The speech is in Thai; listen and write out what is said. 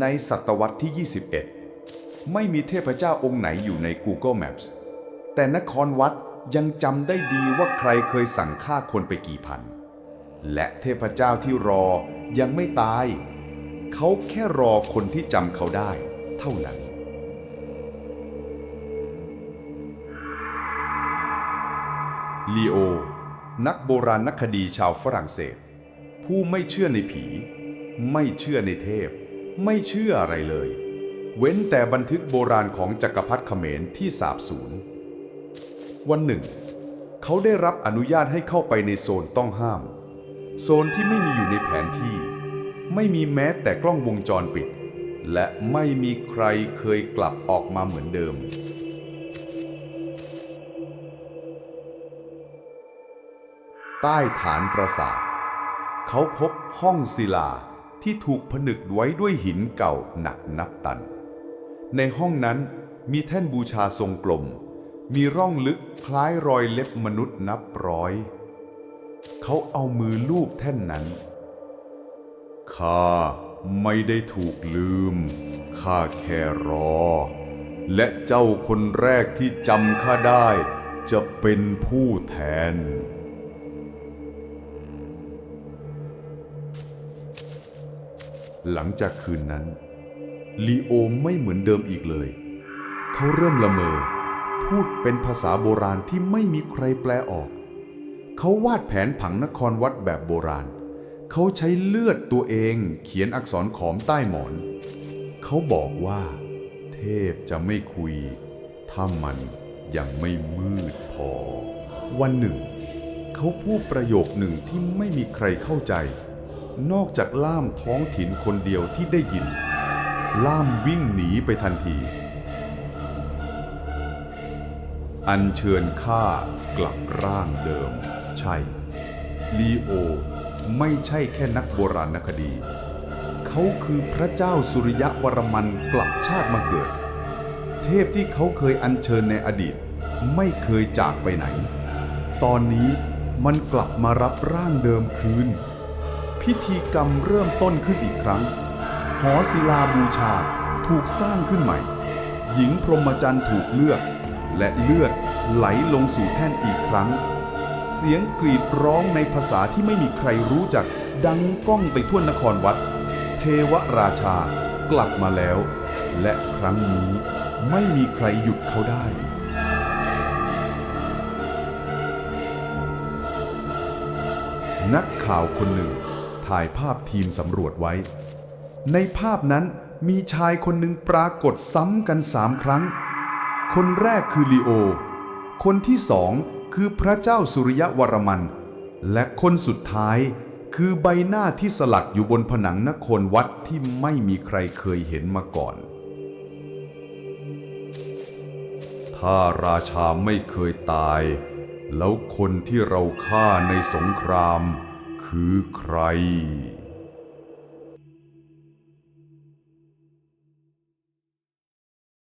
ในศตวรรษที่ 21 ไม่มีเทพเจ้าองค์ไหนอยู่ใน Google Maps แต่นครวัดยังจำได้ดีว่าใครเคยสั่งฆ่าคนไปกี่พัน และเทพเจ้าที่รอยังไม่ตาย เขาแค่รอคนที่จำเขาได้ เท่านั้น ลีโอ นักโบราณนักคดีชาวฝรั่งเศส ผู้ไม่เชื่อในผี ไม่เชื่อในเทพ ไม่เชื่ออะไรเลย เว้นแต่บันทึกโบราณของจักรพรรดิเขมรที่สาบสูญวันหนึ่ง เขาได้รับอนุญาตให้เข้าไปในโซนต้องห้าม โซนที่ไม่มีอยู่ในแผนที่ ไม่มีแม้แต่กล้องวงจรปิด และไม่มีใครเคยกลับออกมาเหมือนเดิมใต้ฐานปราสาท เขาพบห้องศิลา ที่ถูกผนึกไว้ด้วยหินเก่าหนักนับตัน ในห้องนั้นมีแท่นบูชาทรงกลม มีร่องลึกคล้ายรอยเล็บมนุษย์นับร้อย เขาเอามือลูบแท่นนั้น ข้าไม่ได้ถูกลืม ข้าแค่รอ และเจ้าคนแรกที่จำข้าได้จะเป็นผู้แทน หลังจากคืนนั้นลีโอไม่เหมือนเดิมอีกเลย เขาเริ่มละเมอ พูดเป็นภาษาโบราณที่ไม่มีใครแปลออก เขาวาดแผนผังนครวัดแบบโบราณ เขาใช้เลือดตัวเองเขียนอักษรขอมใต้หมอน เขาบอกว่า เทพจะไม่คุย ถ้ามันยังไม่มืดพอ วันหนึ่ง เขาพูดประโยคหนึ่งที่ไม่มีใครเข้าใจ นอกจากล่ามท้องถิ่นคนเดียวที่ได้ยิน ล่ามวิ่งหนีไปทันที อัญเชิญข้ากลับร่างเดิม ใช่ ลีโอ ไม่ใช่แค่นักโบราณคดี เขาคือพระเจ้าสุริยะวรมันกลับชาติมาเกิด เทพที่เขาเคยอัญเชิญในอดีต ไม่เคยจากไปไหน ตอนนี้มันกลับมารับร่างเดิมคืน พิธีกรรมเริ่มต้นขึ้นอีกครั้ง หอศิลาบูชาถูกสร้างขึ้นใหม่ หญิงพรหมจรรย์ถูกเลือก และเลือดไหลลงสู่แท่นอีกครั้ง เสียงกรีดร้องในภาษาที่ไม่มีใครรู้จัก ดังก้องไปทั่วนครวัด เทวราชากลับมาแล้ว และครั้งนี้ไม่มีใครหยุดเขาได้นักข่าวคนหนึ่ง ถ่ายภาพทีมสำรวจไว้ ในภาพนั้นมีชายคนหนึ่งปรากฏซ้ำกันสามครั้ง คนแรกคือลีโอ คนที่สองคือพระเจ้าสุริยวรมัน และคนสุดท้ายคือใบหน้าที่สลักอยู่บนผนังนครวัดที่ไม่มีใครเคยเห็นมาก่อน ถ้าราชาไม่เคยตาย แล้วคนที่เราฆ่าในสงคราม คือใคร